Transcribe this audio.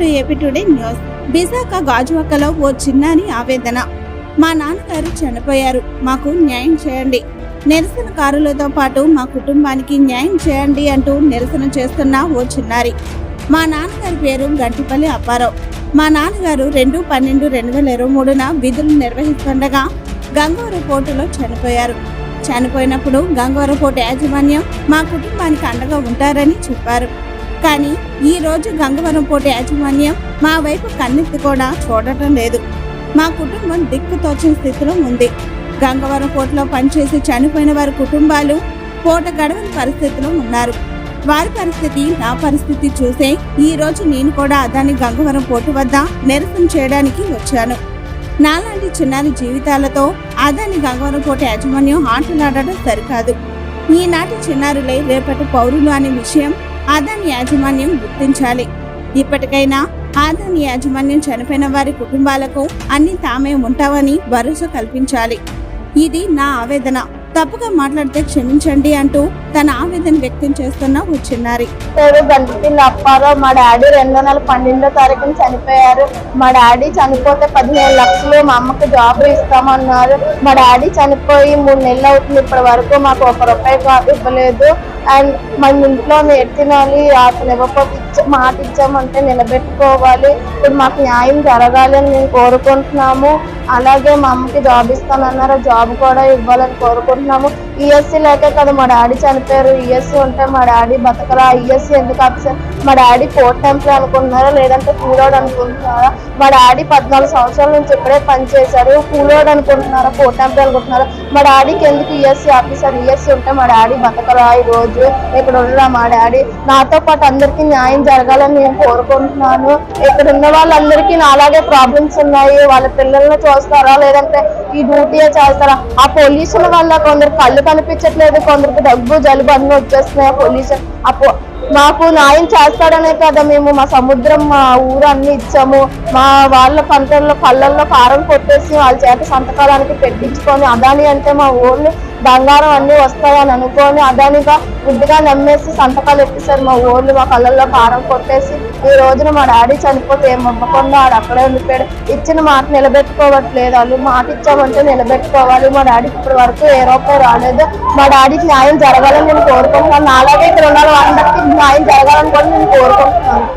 To AP today news. Visakha గాజువాకలో ఓ చిన్నారి ఆవేదన. మా నాన్నగారు చనిపోయారు. మాకు న్యాయం చేయండి. నిరసనకారులతో పాటు మా కుటుంబానికి న్యాయం చేయండి అంటూ నిరసన చేస్తున్న ఓ చిన్నారి. మా నాన్నగారి పేరు గంటిపల్లి అప్పారావు. మా నాన్నగారు రెండు పన్నెండు రెండు వేల ఇరవై మూడున విధులు నిర్వహిస్తుండగా గంగవరం పోర్టులో చనిపోయారు. చనిపోయినప్పుడు గంగవరం పోర్టు యాజమాన్యం మా కుటుంబానికి అండగా ఉంటారని చెప్పారు. కానీ ఈ రోజు గంగవరం పోటీ యాజమాన్యం మా వైపు కన్నెత్తి కూడా చూడటం లేదు. మా కుటుంబం దిక్కు తోచిన స్థితిలో ఉంది. గంగవరం పోర్టులో పనిచేసి చనిపోయిన వారి కుటుంబాలు పూట గడవని పరిస్థితిలో ఉన్నారు. వారి పరిస్థితి నా పరిస్థితి చూసే ఈ రోజు నేను కూడా అదాని గంగవరం పోర్టు వద్ద నిరసన చేయడానికి వచ్చాను. నాలాంటి చిన్నారి జీవితాలతో అదాని గంగవరం పోర్టు యాజమాన్యం ఆటలాడటం సరికాదు. ఈనాటి చిన్నారులే రేపటి పౌరులు అనే విషయం అదాని యాజమాన్యం గుర్తించాలి. ఇప్పటికైనా ఆదాని యాజమాన్యం చనిపోయిన వారి కుటుంబాలకు అన్ని తామే ఉంటామని భరోసా కల్పించాలి. ఇది నా ఆవేదన. తప్పుగా మాట్లాడితే క్షమించండి అంటూ తన ఆవేదన వ్యక్తం చేస్తున్న ఓ చిన్నారి. పేరు గంటిపిల్లి అప్పారావు మా డాడీ రెండో నెల పన్నెండో తారీఖున చనిపోయారు. మా డాడీ చనిపోతే పదిహేను లక్షలు మా అమ్మకి జాబ్ ఇస్తామన్నారు. మా డాడీ చనిపోయి మూడు నెలలు అవుతుంది ఇప్పటి వరకు మాకు ఒక రూపాయి కాదు ఇవ్వలేదు. అండ్ మన ఇంట్లో ఎట్టి తినాలి అతను ఇవ్వకపోతే ఇచ్చ- మాట ఇచ్చామంటే నిలబెట్టుకోవాలి. ఇప్పుడు మాకు న్యాయం జరగాలి అని మేము కోరుకుంటున్నాము. అలాగే మా అమ్మకి జాబ్ ఇస్తానన్నారు ఆ జాబ్ కూడా ఇవ్వాలని కోరుకుంటున్నాము. ఈఎస్సీ లేక కదా మా డాడీ చెప్పారు ఈఎస్సీ ఉంటే మా డాడీ బతకరా? ఈఎస్సీ ఎందుకు ఆఫీసర్ మా డాడీ ఫోర్త్ టెంపరీ అనుకుంటున్నారా? లేదంటే కూలోడ్ అనుకుంటున్నారా? మా డాడీ పద్నాలుగు సంవత్సరాల నుంచి ఇక్కడే పనిచేశారు. కూలోడ్ అనుకుంటున్నారా? ఫోర్త్ టెంపరీ అనుకుంటున్నారా? మా డాడీకి ఎందుకు ఈఎస్సీ ఆఫీసర్ ఈఎస్సీ ఉంటే మా డాడీ బతకరా ఈ రోజు ఇక్కడ ఉండరా మా డాడీ? నాతో పాటు అందరికీ న్యాయం జరగాలని నేను కోరుకుంటున్నాను. ఇక్కడ ఉన్న వాళ్ళందరికీ నాలాగే ప్రాబ్లమ్స్ ఉన్నాయి. వాళ్ళ పిల్లల్ని చూస్తారా? లేదంటే ఈ డ్యూటీ చేస్తారా? ఆ పొల్యూషన్ వల్ల కొందరు కళ్ళు కనిపించట్లేదు. కొందరికి దగ్గు జలుబు అన్నీ వచ్చేస్తున్నాయి ఆ పొల్యూషన్ ఆ మాకు న్యాయం చేస్తాడనే కదా మేము మా సముద్రం మా ఊరు అన్ని ఇచ్చాము. మా వాళ్ళ పంటల్లో కళ్ళల్లో కారం కొట్టేసి వాళ్ళ చేత సంతకాలానికి పెట్టించుకొని అదాని అంటే మా ఊళ్ళు బంగారం అన్ని వస్తాయని అనుకొని అదానిగా గుడ్డిగా నమ్మేసి సంతకాలు ఎట్టేశారు మా ఊళ్ళు మా కళ్ళల్లో కారం కొట్టేసి. ఈ రోజున మా డాడీ చనిపోతే ఏం అమ్మకుండా ఆడు అక్కడే ఉండిపోయాడు. ఇచ్చిన మాట నిలబెట్టుకోవట్లేదు. వాళ్ళు మాట ఇచ్చామంటే నిలబెట్టుకోవాలి. మా డాడీకి ఇప్పటి వరకు ఏ రూపాయి రాలేదు. మా డాడీకి న్యాయం జరగాలని నేను కోరుకుంటున్నాను. అలాగే ఇక్కడ ఉన్న వాళ్ళందరికీ న్యాయం జరగాలని కూడా నేను కోరుకుంటున్నాను.